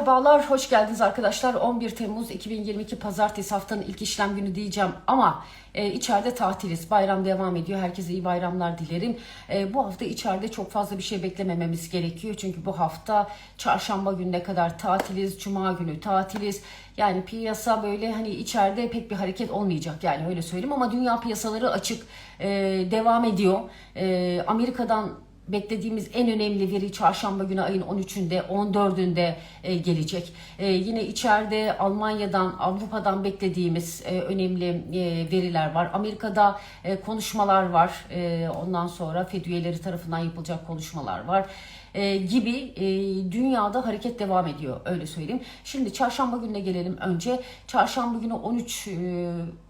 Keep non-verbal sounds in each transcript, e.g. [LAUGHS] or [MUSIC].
Merhabalar, hoş geldiniz arkadaşlar. 11 Temmuz 2022 Pazartesi haftanın ilk işlem günü diyeceğim ama e, içeride tatiliz. Bayram devam ediyor. Herkese iyi bayramlar dilerim. E, bu hafta içeride çok fazla bir şey beklemememiz gerekiyor. Çünkü bu hafta çarşamba gününe kadar tatiliz, cuma günü tatiliz. Yani piyasa böyle hani içeride pek bir hareket olmayacak yani öyle söyleyeyim ama dünya piyasaları açık e, devam ediyor. E, Amerika'dan beklediğimiz en önemli veri çarşamba günü ayın 13'ünde 14'ünde e, gelecek. E, yine içeride Almanya'dan Avrupa'dan beklediğimiz e, önemli e, veriler var. Amerika'da konuşmalar var. Ondan sonra Fed üyeleri tarafından yapılacak konuşmalar var. E, gibi e, dünyada hareket devam ediyor öyle söyleyeyim. Şimdi çarşamba gününe gelelim önce. Çarşamba günü 13 e,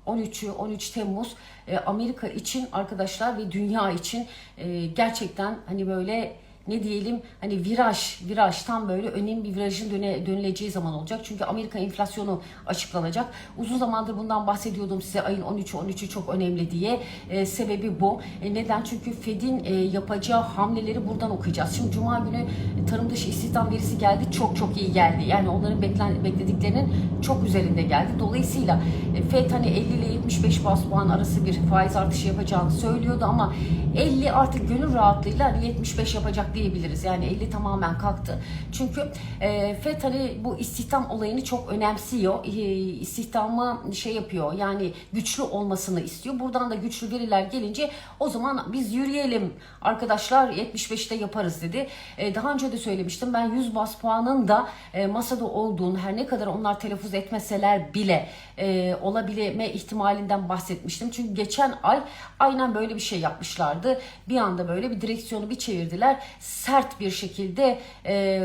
13'ü 13 Temmuz e, Amerika için arkadaşlar ve dünya için e, gerçekten hani böyle ne diyelim hani viraj viraj tam böyle önemli bir virajın döne, dönüleceği zaman olacak. Çünkü Amerika enflasyonu açıklanacak. Uzun zamandır bundan bahsediyordum size ayın 13'ü 13'ü çok önemli diye. E, sebebi bu. E, neden? Çünkü Fed'in e, yapacağı hamleleri buradan okuyacağız. Şimdi Cuma günü tarım dışı istihdam verisi geldi. Çok çok iyi geldi. Yani onların beklen, beklediklerinin çok üzerinde geldi. Dolayısıyla e, Fed hani 50 ile 75 bas puan arası bir faiz artışı yapacağını söylüyordu ama 50 artık gönül rahatlığıyla hani 75 yapacak diyebiliriz. Yani 50 tamamen kalktı. Çünkü e, FED hani bu istihdam olayını çok önemsiyor. E, istihdamı şey yapıyor yani güçlü olmasını istiyor. Buradan da güçlü veriler gelince o zaman biz yürüyelim arkadaşlar 75'te yaparız dedi. E, daha önce de söylemiştim ben 100 bas puanın da e, masada olduğunu her ne kadar onlar telaffuz etmeseler bile e, olabilme ihtimalinden bahsetmiştim. Çünkü geçen ay aynen böyle bir şey yapmışlardı. Bir anda böyle bir direksiyonu bir çevirdiler. Sert bir şekilde e,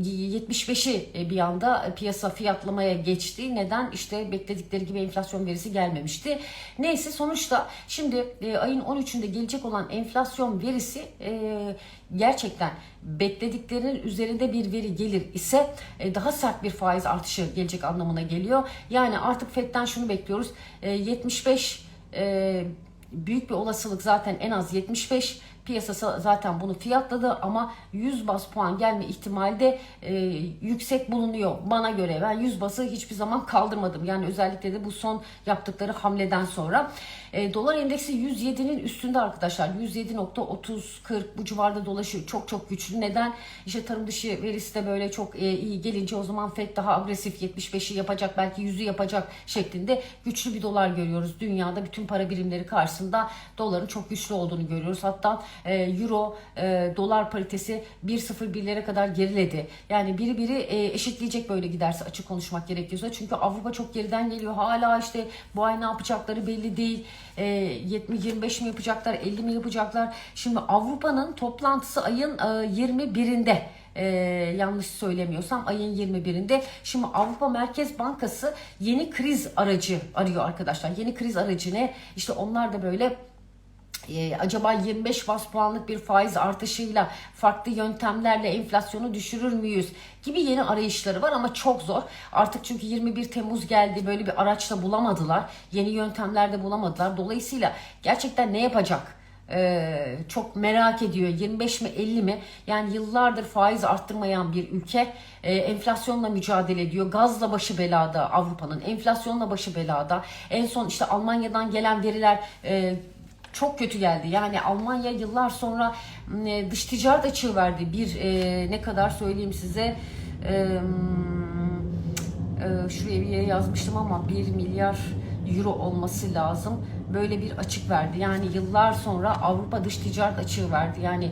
75'i bir anda piyasa fiyatlamaya geçti. Neden? İşte bekledikleri gibi enflasyon verisi gelmemişti. Neyse sonuçta şimdi e, ayın 13'ünde gelecek olan enflasyon verisi e, gerçekten beklediklerinin üzerinde bir veri gelir ise e, daha sert bir faiz artışı gelecek anlamına geliyor. Yani artık FED'den şunu bekliyoruz. E, 75 e, büyük bir olasılık zaten en az 75 piyasası zaten bunu fiyatladı ama 100 bas puan gelme ihtimali de e, yüksek bulunuyor bana göre. Ben 100 bası hiçbir zaman kaldırmadım. Yani özellikle de bu son yaptıkları hamleden sonra. E, dolar endeksi 107'nin üstünde arkadaşlar. 107.30-40 bu civarda dolaşıyor. Çok çok güçlü. Neden? İşte tarım dışı verisi de böyle çok e, iyi gelince o zaman FED daha agresif 75'i yapacak belki 100'ü yapacak şeklinde güçlü bir dolar görüyoruz. Dünyada bütün para birimleri karşısında doların çok güçlü olduğunu görüyoruz. Hatta e, euro e, dolar paritesi 1.01'lere kadar geriledi. Yani biri biri e, eşitleyecek böyle giderse açık konuşmak gerekiyorsa. Çünkü Avrupa çok geriden geliyor. Hala işte bu ay ne yapacakları belli değil. E, 20-25 mi yapacaklar, 50 mi yapacaklar? Şimdi Avrupa'nın toplantısı ayın e, 21'inde. Ee, yanlış söylemiyorsam ayın 21'inde. Şimdi Avrupa Merkez Bankası yeni kriz aracı arıyor arkadaşlar. Yeni kriz aracı ne? İşte onlar da böyle ee, acaba 25 bas puanlık bir faiz artışıyla farklı yöntemlerle enflasyonu düşürür müyüz gibi yeni arayışları var ama çok zor. Artık çünkü 21 Temmuz geldi böyle bir araçla bulamadılar. Yeni yöntemlerde bulamadılar. Dolayısıyla gerçekten ne yapacak? Ee, çok merak ediyor 25 mi 50 mi yani yıllardır faiz arttırmayan bir ülke e, enflasyonla mücadele ediyor gazla başı belada Avrupa'nın enflasyonla başı belada en son işte Almanya'dan gelen veriler e, çok kötü geldi. Yani Almanya yıllar sonra e, dış ticaret açığı verdi. Bir e, ne kadar söyleyeyim size e, şuraya bir yazmıştım ama 1 milyar euro olması lazım. Böyle bir açık verdi. Yani yıllar sonra Avrupa dış ticaret açığı verdi. Yani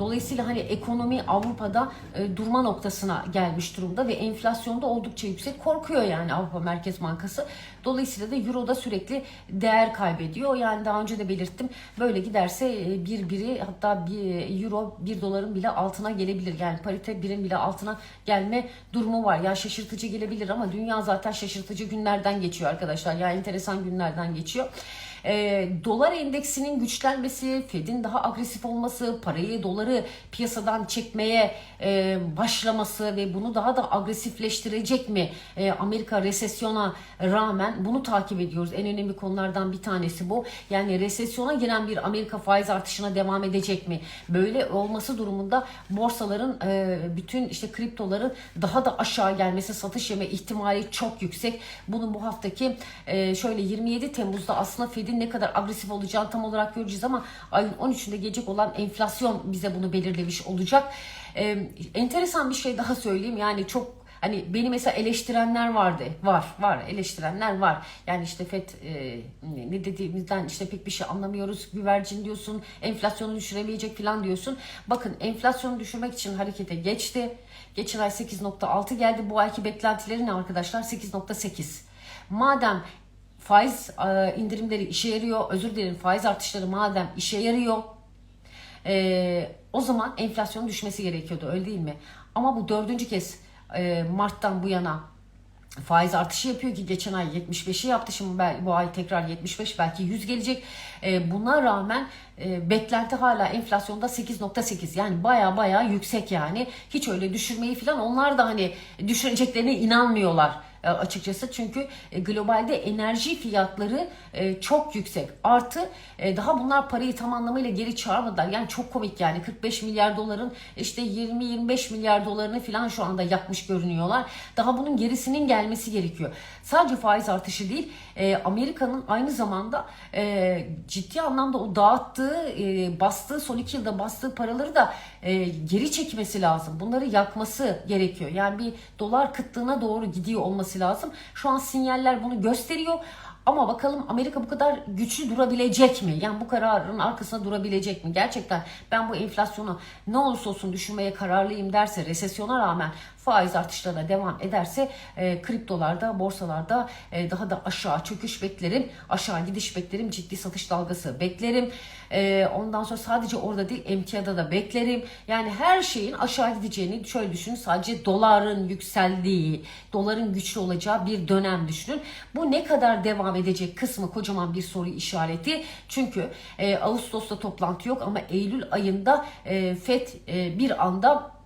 Dolayısıyla hani ekonomi Avrupa'da e, durma noktasına gelmiş durumda ve enflasyonda oldukça yüksek. Korkuyor yani Avrupa Merkez Bankası. Dolayısıyla da Euro da sürekli değer kaybediyor. Yani daha önce de belirttim. Böyle giderse e, bir biri hatta bir Euro bir doların bile altına gelebilir. Yani parite birin bile altına gelme durumu var. Ya şaşırtıcı gelebilir ama dünya zaten şaşırtıcı günlerden geçiyor arkadaşlar. Ya enteresan günlerden geçiyor. E, dolar endeksinin güçlenmesi, Fed'in daha agresif olması, parayı, doları piyasadan çekmeye e, başlaması ve bunu daha da agresifleştirecek mi? E, Amerika resesyona rağmen bunu takip ediyoruz. En önemli konulardan bir tanesi bu. Yani resesyona giren bir Amerika faiz artışına devam edecek mi? Böyle olması durumunda borsaların e, bütün işte kriptoların daha da aşağı gelmesi, satış yeme ihtimali çok yüksek. Bunun bu haftaki e, şöyle 27 Temmuz'da aslında Fed'in ne kadar agresif olacağını tam olarak göreceğiz ama ayın 13'ünde gelecek olan enflasyon bize bunu belirlemiş olacak. E, enteresan bir şey daha söyleyeyim. Yani çok Hani beni mesela eleştirenler vardı. Var, var. Eleştirenler var. Yani işte FED e, ne dediğimizden işte pek bir şey anlamıyoruz. Güvercin diyorsun, enflasyonu düşüremeyecek falan diyorsun. Bakın enflasyonu düşürmek için harekete geçti. Geçen ay 8.6 geldi. Bu ayki beklentileri ne arkadaşlar? 8.8. Madem faiz e, indirimleri işe yarıyor, özür dilerim faiz artışları madem işe yarıyor, e, o zaman enflasyonun düşmesi gerekiyordu öyle değil mi? Ama bu dördüncü kez e, Mart'tan bu yana faiz artışı yapıyor ki geçen ay 75'i yaptı. Şimdi bu ay tekrar 75 belki 100 gelecek. E, buna rağmen e, beklenti hala enflasyonda 8.8 yani baya baya yüksek yani. Hiç öyle düşürmeyi falan onlar da hani düşüreceklerine inanmıyorlar açıkçası. Çünkü e, globalde enerji fiyatları e, çok yüksek. Artı daha bunlar parayı tam anlamıyla geri çağırmadılar. Yani çok komik yani. 45 milyar doların işte 20-25 milyar dolarını falan şu anda yakmış görünüyorlar. Daha bunun gerisinin gelmesi gerekiyor. Sadece faiz artışı değil Amerika'nın aynı zamanda ciddi anlamda o dağıttığı bastığı son iki yılda bastığı paraları da geri çekmesi lazım bunları yakması gerekiyor yani bir dolar kıtlığına doğru gidiyor olması lazım. Şu an sinyaller bunu gösteriyor. Ama bakalım Amerika bu kadar güçlü durabilecek mi? Yani bu kararın arkasında durabilecek mi? Gerçekten ben bu enflasyonu ne olursa olsun düşürmeye kararlıyım derse resesyona rağmen faiz artışlarına devam ederse e, kriptolarda, borsalarda e, daha da aşağı çöküş beklerim. Aşağı gidiş beklerim. Ciddi satış dalgası beklerim. E, ondan sonra sadece orada değil emtiyada da beklerim. Yani her şeyin aşağı gideceğini şöyle düşünün. Sadece doların yükseldiği, doların güçlü olacağı bir dönem düşünün. Bu ne kadar devam edecek kısmı kocaman bir soru işareti. Çünkü e, Ağustos'ta toplantı yok ama Eylül ayında e, FED e, bir anda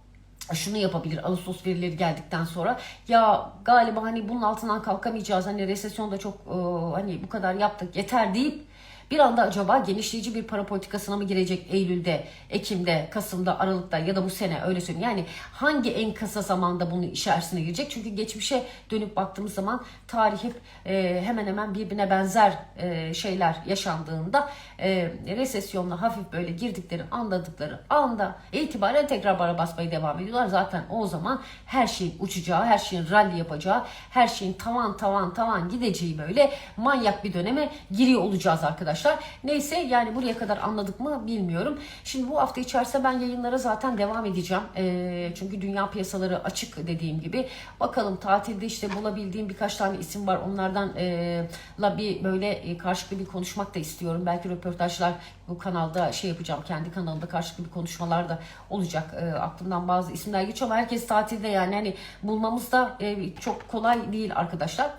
şunu yapabilir Ağustos verileri geldikten sonra. Ya galiba hani bunun altından kalkamayacağız hani resesyonda çok e, hani bu kadar yaptık yeter deyip bir anda acaba genişleyici bir para politikasına mı girecek Eylül'de, Ekim'de, Kasım'da, Aralık'ta ya da bu sene öyle söyleyeyim. Yani hangi en kısa zamanda bunun içerisine girecek? Çünkü geçmişe dönüp baktığımız zaman tarih hep e, hemen hemen birbirine benzer e, şeyler yaşandığında e, resesyonla hafif böyle girdikleri anladıkları anda itibaren tekrar bara basmaya devam ediyorlar. Zaten o zaman her şeyin uçacağı, her şeyin rally yapacağı, her şeyin tavan tavan tavan gideceği böyle manyak bir döneme giriyor olacağız arkadaşlar arkadaşlar. Neyse yani buraya kadar anladık mı bilmiyorum. Şimdi bu hafta içerisinde ben yayınlara zaten devam edeceğim. E, çünkü dünya piyasaları açık dediğim gibi. Bakalım tatilde işte bulabildiğim birkaç tane isim var. Onlardan e, bir böyle e, karşılıklı bir konuşmak da istiyorum. Belki röportajlar bu kanalda şey yapacağım. Kendi kanalımda karşılıklı bir konuşmalar da olacak. E, aklımdan bazı isimler geçiyor ama herkes tatilde yani hani bulmamız da e, çok kolay değil arkadaşlar.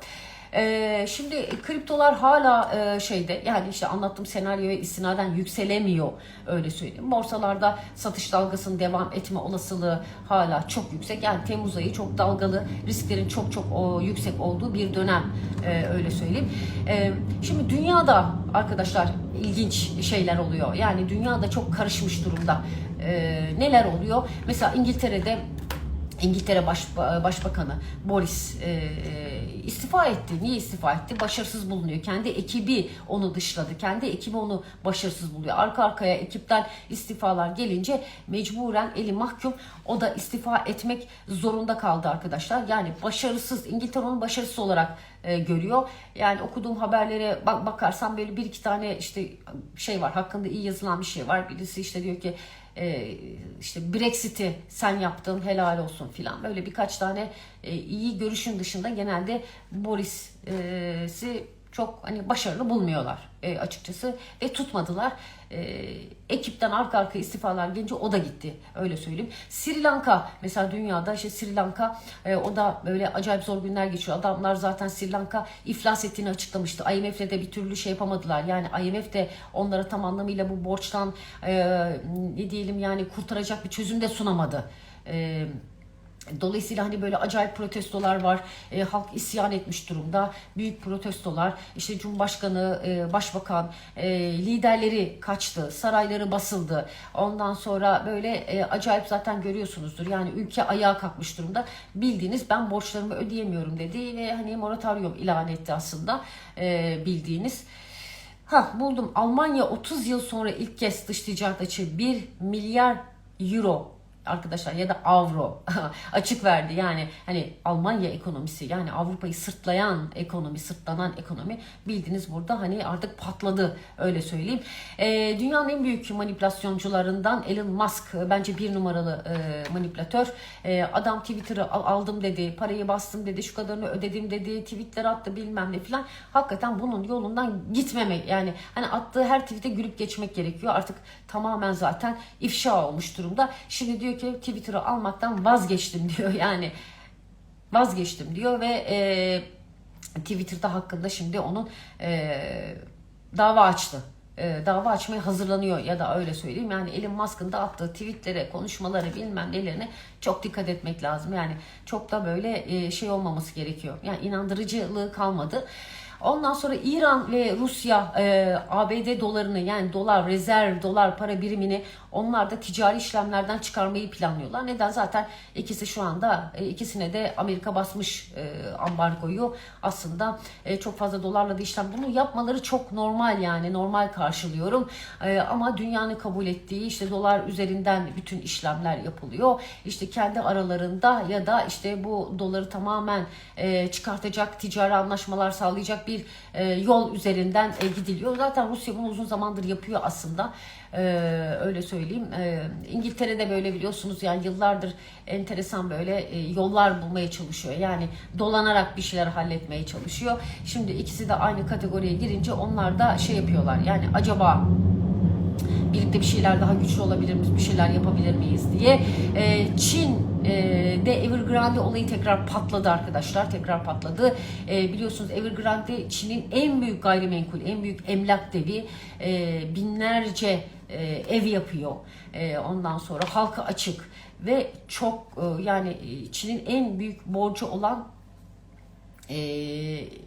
Ee, şimdi kriptolar hala e, şeyde yani işte anlattığım senaryoya istinaden yükselemiyor öyle söyleyeyim. Borsalarda satış dalgasının devam etme olasılığı hala çok yüksek. Yani Temmuz ayı çok dalgalı, risklerin çok çok o, yüksek olduğu bir dönem e, öyle söyleyeyim. E, şimdi dünyada arkadaşlar ilginç şeyler oluyor. Yani dünyada çok karışmış durumda. E, neler oluyor? Mesela İngiltere'de İngiltere Baş, Başbakanı Boris e, istifa etti. Niye istifa etti? Başarısız bulunuyor. Kendi ekibi onu dışladı. Kendi ekibi onu başarısız buluyor. Arka arkaya ekipten istifalar gelince mecburen eli mahkum. O da istifa etmek zorunda kaldı arkadaşlar. Yani başarısız İngiltere onu başarısız olarak e, görüyor. Yani okuduğum haberlere bak bakarsam böyle bir iki tane işte şey var. Hakkında iyi yazılan bir şey var. Birisi işte diyor ki e, işte Brexit'i sen yaptın helal olsun filan. Böyle birkaç tane e, iyi görüşün dışında genelde Boris'i çok hani başarılı bulmuyorlar e, açıkçası ve tutmadılar. E, ekipten arka arka istifalar gelince o da gitti öyle söyleyeyim. Sri Lanka mesela dünyada işte Sri Lanka e, o da böyle acayip zor günler geçiyor. Adamlar zaten Sri Lanka iflas ettiğini açıklamıştı. IMF'le de bir türlü şey yapamadılar. Yani IMF de onlara tam anlamıyla bu borçtan e, ne diyelim yani kurtaracak bir çözüm de sunamadı. E, Dolayısıyla hani böyle acayip protestolar var. E, halk isyan etmiş durumda. Büyük protestolar. İşte Cumhurbaşkanı, e, Başbakan, e, liderleri kaçtı. Sarayları basıldı. Ondan sonra böyle e, acayip zaten görüyorsunuzdur. Yani ülke ayağa kalkmış durumda. Bildiğiniz ben borçlarımı ödeyemiyorum dedi ve hani moratorium ilan etti aslında e, bildiğiniz. Ha buldum. Almanya 30 yıl sonra ilk kez dış ticaret açığı 1 milyar euro arkadaşlar ya da avro [LAUGHS] açık verdi. Yani hani Almanya ekonomisi yani Avrupa'yı sırtlayan ekonomi, sırtlanan ekonomi bildiğiniz burada hani artık patladı öyle söyleyeyim. E, dünyanın en büyük manipülasyoncularından Elon Musk bence bir numaralı e, manipülatör. E, adam Twitter'ı aldım dedi, parayı bastım dedi, şu kadarını ödedim dedi, tweetler attı bilmem ne filan. Hakikaten bunun yolundan gitmemek yani hani attığı her tweet'e gülüp geçmek gerekiyor. Artık tamamen zaten ifşa olmuş durumda. Şimdi diyor ki Twitter'ı almaktan vazgeçtim [LAUGHS] diyor. Yani vazgeçtim diyor ve e, Twitter'da hakkında şimdi onun e, dava açtı. E, dava açmaya hazırlanıyor ya da öyle söyleyeyim. Yani Elon Musk'ın da attığı tweetlere, konuşmaları bilmem nelerine çok dikkat etmek lazım. Yani çok da böyle e, şey olmaması gerekiyor. Yani inandırıcılığı kalmadı. Ondan sonra İran ve Rusya e, ABD dolarını yani dolar rezerv dolar para birimini onlar da ticari işlemlerden çıkarmayı planlıyorlar. Neden? Zaten ikisi şu anda e, ikisine de Amerika basmış e, ambargoyu. Aslında e, çok fazla dolarla da işlem bunu yapmaları çok normal yani normal karşılıyorum. E, ama dünyanın kabul ettiği işte dolar üzerinden bütün işlemler yapılıyor. İşte kendi aralarında ya da işte bu doları tamamen e, çıkartacak ticari anlaşmalar sağlayacak bir e, yol üzerinden e, gidiliyor. Zaten Rusya bunu uzun zamandır yapıyor aslında. E, öyle söyleyeyim. E, İngiltere'de böyle biliyorsunuz yani yıllardır enteresan böyle e, yollar bulmaya çalışıyor. Yani dolanarak bir şeyler halletmeye çalışıyor. Şimdi ikisi de aynı kategoriye girince onlar da şey yapıyorlar. Yani acaba birlikte bir şeyler daha güçlü olabilir miyiz, bir şeyler yapabilir miyiz diye. E, Çin e, de Evergrande olayı tekrar patladı arkadaşlar, tekrar patladı. E, biliyorsunuz Evergrande Çin'in en büyük gayrimenkul, en büyük emlak devi. E, binlerce e, ev yapıyor. E, ondan sonra halka açık ve çok e, yani Çin'in en büyük borcu olan e,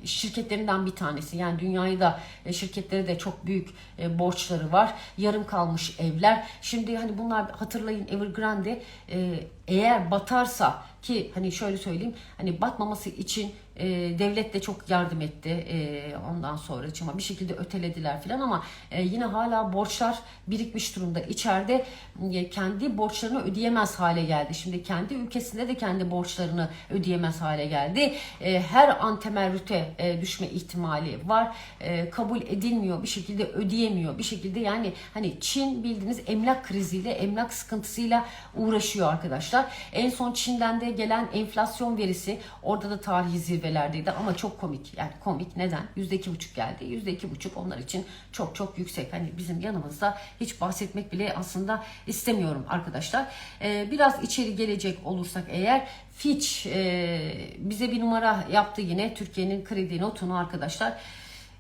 şirketlerinden bir tanesi. Yani dünyayı da e, şirketleri de çok büyük e, borçları var. Yarım kalmış evler. Şimdi hani bunlar hatırlayın Evergrande e, eğer batarsa ki hani şöyle söyleyeyim hani batmaması için e, devlet de çok yardım etti. E, ondan sonra ama bir şekilde ötelediler filan ama e, yine hala borçlar birikmiş durumda. İçeride e, kendi borçlarını ödeyemez hale geldi. Şimdi kendi ülkesinde de kendi borçlarını ödeyemez hale geldi. E, her an temerrüte e, düşme ihtimali var. E, kabul edilmiyor bir şekilde ödeyemiyor. Bir şekilde yani hani Çin bildiğiniz emlak kriziyle emlak sıkıntısıyla uğraşıyor arkadaşlar. En son Çin'den de gelen enflasyon verisi orada da tarihi zirvelerdeydi ama çok komik. Yani komik neden? %2,5 geldi. %2,5 onlar için çok çok yüksek. Hani bizim yanımızda hiç bahsetmek bile aslında istemiyorum arkadaşlar. Ee, biraz içeri gelecek olursak eğer Fitch e, bize bir numara yaptı yine Türkiye'nin kredi notunu arkadaşlar.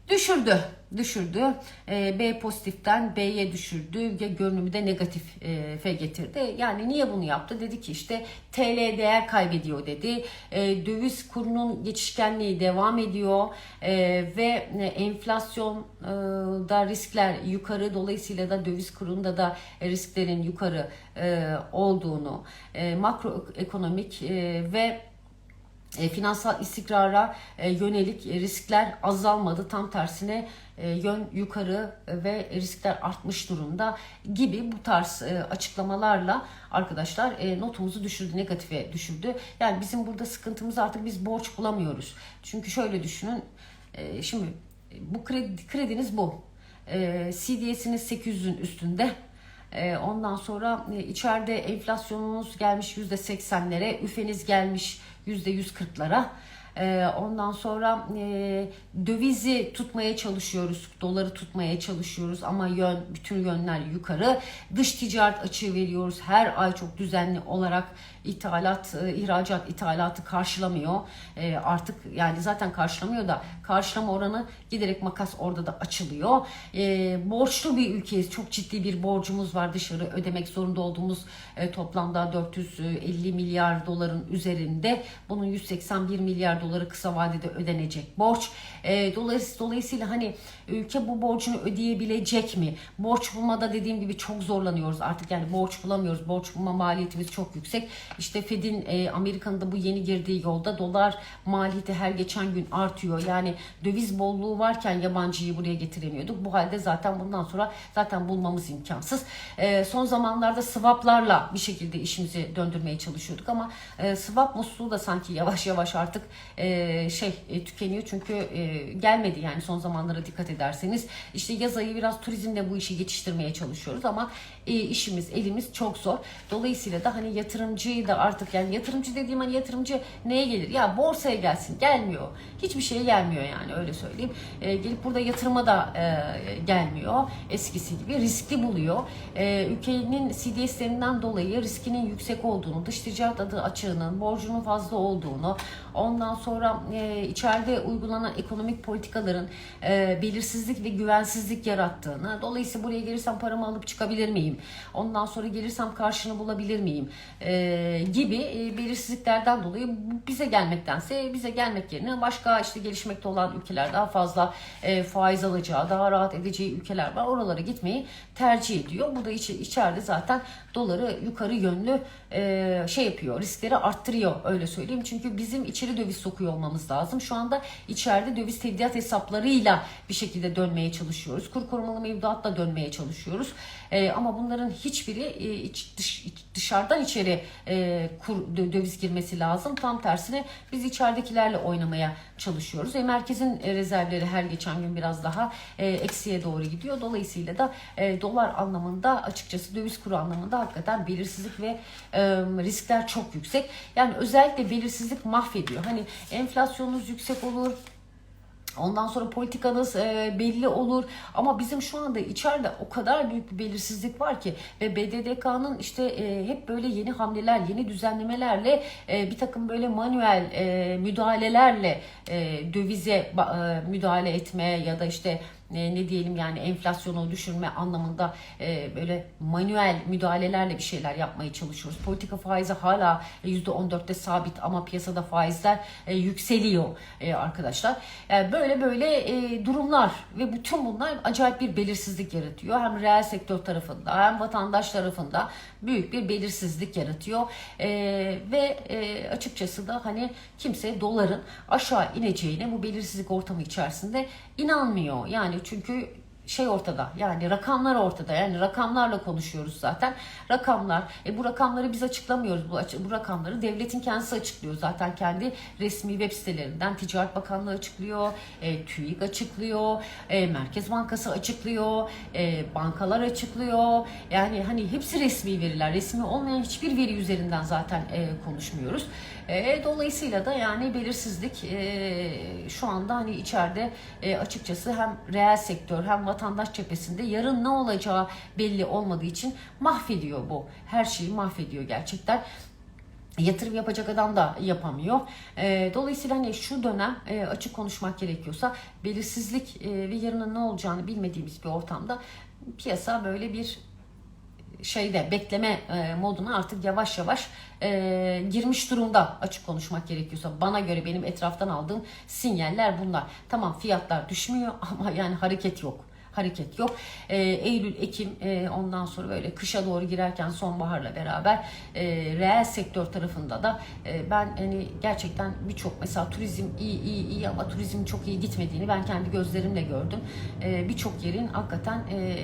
Düşürdü, düşürdü. E, B pozitiften B'ye düşürdü görünümü de negatife getirdi. Yani niye bunu yaptı? Dedi ki işte TL değer kaybediyor dedi. E, döviz kurunun geçişkenliği devam ediyor e, ve enflasyonda riskler yukarı dolayısıyla da döviz kurunda da risklerin yukarı e, olduğunu, e, makroekonomik e, ve e, finansal istikrara e, yönelik riskler azalmadı. Tam tersine e, yön yukarı ve riskler artmış durumda gibi bu tarz e, açıklamalarla arkadaşlar e, notumuzu düşürdü, negatife düşürdü. Yani bizim burada sıkıntımız artık biz borç bulamıyoruz. Çünkü şöyle düşünün, e, şimdi bu kredi, krediniz bu. E, CDS'iniz 800'ün üstünde. E, ondan sonra e, içeride enflasyonunuz gelmiş %80'lere, üfeniz gelmiş %140'lara. E, ondan sonra e, dövizi tutmaya çalışıyoruz. Doları tutmaya çalışıyoruz ama yön bütün yönler yukarı. Dış ticaret açığı veriyoruz. Her ay çok düzenli olarak ithalat, e, ihracat ithalatı karşılamıyor. E, artık yani zaten karşılamıyor da karşılama oranı giderek makas orada da açılıyor. E, borçlu bir ülkeyiz. Çok ciddi bir borcumuz var dışarı ödemek zorunda olduğumuz e, toplamda 450 milyar doların üzerinde. Bunun 181 milyar doları kısa vadede ödenecek borç. E, dolayısıyla, dolayısıyla hani ülke bu borcunu ödeyebilecek mi? Borç bulmada dediğim gibi çok zorlanıyoruz artık yani borç bulamıyoruz. Borç bulma maliyetimiz çok yüksek. İşte Fed'in e, Amerika'nın da bu yeni girdiği yolda dolar maliyeti her geçen gün artıyor. Yani döviz bolluğu varken yabancıyı buraya getiremiyorduk. Bu halde zaten bundan sonra zaten bulmamız imkansız. E, son zamanlarda swaplarla bir şekilde işimizi döndürmeye çalışıyorduk ama e, swap musluğu da sanki yavaş yavaş artık e, şey e, tükeniyor çünkü e, gelmedi yani son zamanlara dikkat ederseniz. İşte yaz ayı biraz turizmle bu işi geçiştirmeye çalışıyoruz ama işimiz elimiz çok zor. Dolayısıyla da hani yatırımcıyı da artık yani yatırımcı dediğim hani yatırımcı neye gelir? Ya borsaya gelsin gelmiyor. Hiçbir şeye gelmiyor yani öyle söyleyeyim. Gelip burada yatırıma da gelmiyor eskisi gibi. Riskli buluyor. Ülkenin CDS'lerinden dolayı riskinin yüksek olduğunu, dış ticaret adı açığının, borcunun fazla olduğunu, ondan sonra e, içeride uygulanan ekonomik politikaların e, belirsizlik ve güvensizlik yarattığını, dolayısıyla buraya gelirsem paramı alıp çıkabilir miyim? Ondan sonra gelirsem karşını bulabilir miyim? E, gibi e, belirsizliklerden dolayı bize gelmektense bize gelmek yerine başka işte gelişmekte olan ülkeler daha fazla e, faiz alacağı, daha rahat edeceği ülkeler var. Oralara gitmeyi tercih ediyor. Bu da içi, içeride zaten doları yukarı yönlü e, şey yapıyor, riskleri arttırıyor öyle söyleyeyim. Çünkü bizim içeri döviz sokuyor olmamız lazım. Şu anda içeride döviz tevdiat hesaplarıyla bir şekilde dönmeye çalışıyoruz. Kur korumalı mevduatla dönmeye çalışıyoruz. E, ama bunların hiçbiri e, iç, dış, dışarıdan içeri e, kur, dö- döviz girmesi lazım. Tam tersine biz içeridekilerle oynamaya çalışıyoruz. E, merkezin e, rezervleri her geçen gün biraz daha e, eksiye doğru gidiyor. Dolayısıyla da e, dolar anlamında açıkçası döviz kuru anlamında hakikaten belirsizlik ve e, riskler çok yüksek. Yani özellikle belirsizlik mahvediyor. Hani enflasyonunuz yüksek olur, Ondan sonra politikanız e, belli olur. Ama bizim şu anda içeride o kadar büyük bir belirsizlik var ki ve BDDK'nın işte e, hep böyle yeni hamleler, yeni düzenlemelerle e, bir takım böyle manuel e, müdahalelerle e, dövize e, müdahale etmeye ya da işte e, ne diyelim yani enflasyonu düşürme anlamında e, böyle manuel müdahalelerle bir şeyler yapmaya çalışıyoruz. Politika faizi hala %14'te sabit ama piyasada faizler e, yükseliyor e, arkadaşlar. E, böyle böyle e, durumlar ve bütün bunlar acayip bir belirsizlik yaratıyor. Hem reel sektör tarafında hem vatandaş tarafında büyük bir belirsizlik yaratıyor. E, ve e, açıkçası da hani kimse doların aşağı ineceğine bu belirsizlik ortamı içerisinde inanmıyor. Yani çünkü şey ortada yani rakamlar ortada. Yani rakamlarla konuşuyoruz zaten. Rakamlar e bu rakamları biz açıklamıyoruz. Bu, bu rakamları devletin kendisi açıklıyor zaten. Kendi resmi web sitelerinden Ticaret Bakanlığı açıklıyor e, TÜİK açıklıyor e, Merkez Bankası açıklıyor e, bankalar açıklıyor. Yani hani hepsi resmi veriler. Resmi olmayan hiçbir veri üzerinden zaten e, konuşmuyoruz. E, dolayısıyla da yani belirsizlik e, şu anda hani içeride e, açıkçası hem reel sektör hem vatandaş cephesinde yarın ne olacağı belli olmadığı için mahvediyor bu. Her şeyi mahvediyor gerçekten. Yatırım yapacak adam da yapamıyor. E, dolayısıyla hani şu dönem e, açık konuşmak gerekiyorsa belirsizlik e, ve yarının ne olacağını bilmediğimiz bir ortamda piyasa böyle bir şeyde bekleme e, moduna artık yavaş yavaş girmiş durumda açık konuşmak gerekiyorsa bana göre benim etraftan aldığım sinyaller bunlar. Tamam fiyatlar düşmüyor [LAUGHS] ama yani hareket yok. Hareket yok. E, Eylül, Ekim e, ondan sonra böyle kışa doğru girerken sonbaharla beraber e, reel sektör tarafında da e, ben hani gerçekten birçok mesela turizm iyi iyi iyi ama turizm çok iyi gitmediğini ben kendi gözlerimle gördüm. E, birçok yerin hakikaten e,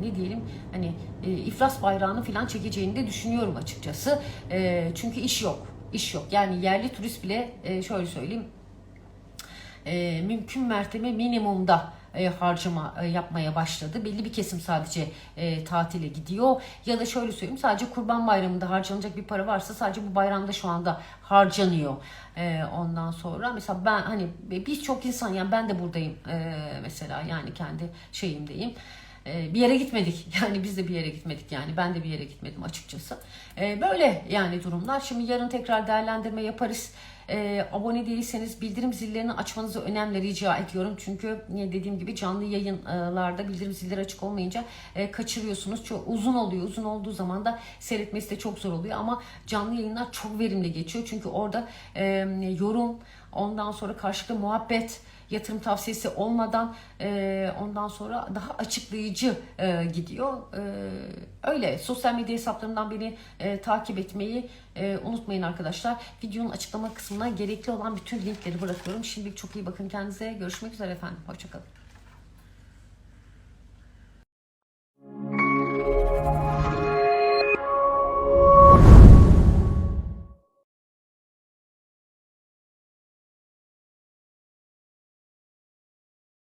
ne diyelim hani e, iflas bayrağını falan çekeceğini de düşünüyorum açıkçası. E, çünkü iş yok. iş yok. Yani yerli turist bile e, şöyle söyleyeyim e, mümkün mertebe minimumda e, harcama e, yapmaya başladı. Belli bir kesim sadece e, tatile gidiyor. Ya da şöyle söyleyeyim sadece kurban bayramında harcanacak bir para varsa sadece bu bayramda şu anda harcanıyor. E, ondan sonra mesela ben hani birçok insan yani ben de buradayım mesela yani kendi şeyimdeyim. Bir yere gitmedik. [LAUGHS] Yani biz de bir yere gitmedik yani. Ben de bir yere gitmedim açıkçası. Böyle yani durumlar. Şimdi yarın tekrar değerlendirme yaparız. E, abone değilseniz bildirim zillerini açmanızı önemli rica ediyorum. Çünkü dediğim gibi canlı yayınlarda bildirim zilleri açık olmayınca e, kaçırıyorsunuz. Çok uzun oluyor. Uzun olduğu zaman da seyretmesi de çok zor oluyor. Ama canlı yayınlar çok verimli geçiyor. Çünkü orada e, yorum, ondan sonra karşılıklı muhabbet, yatırım tavsiyesi olmadan e, ondan sonra daha açıklayıcı e, gidiyor. E, öyle sosyal medya hesaplarımdan beni e, takip etmeyi e, unutmayın arkadaşlar. Videonun açıklama kısmına gerekli olan bütün linkleri bırakıyorum. Şimdilik çok iyi bakın kendinize. Görüşmek üzere efendim. Hoşçakalın.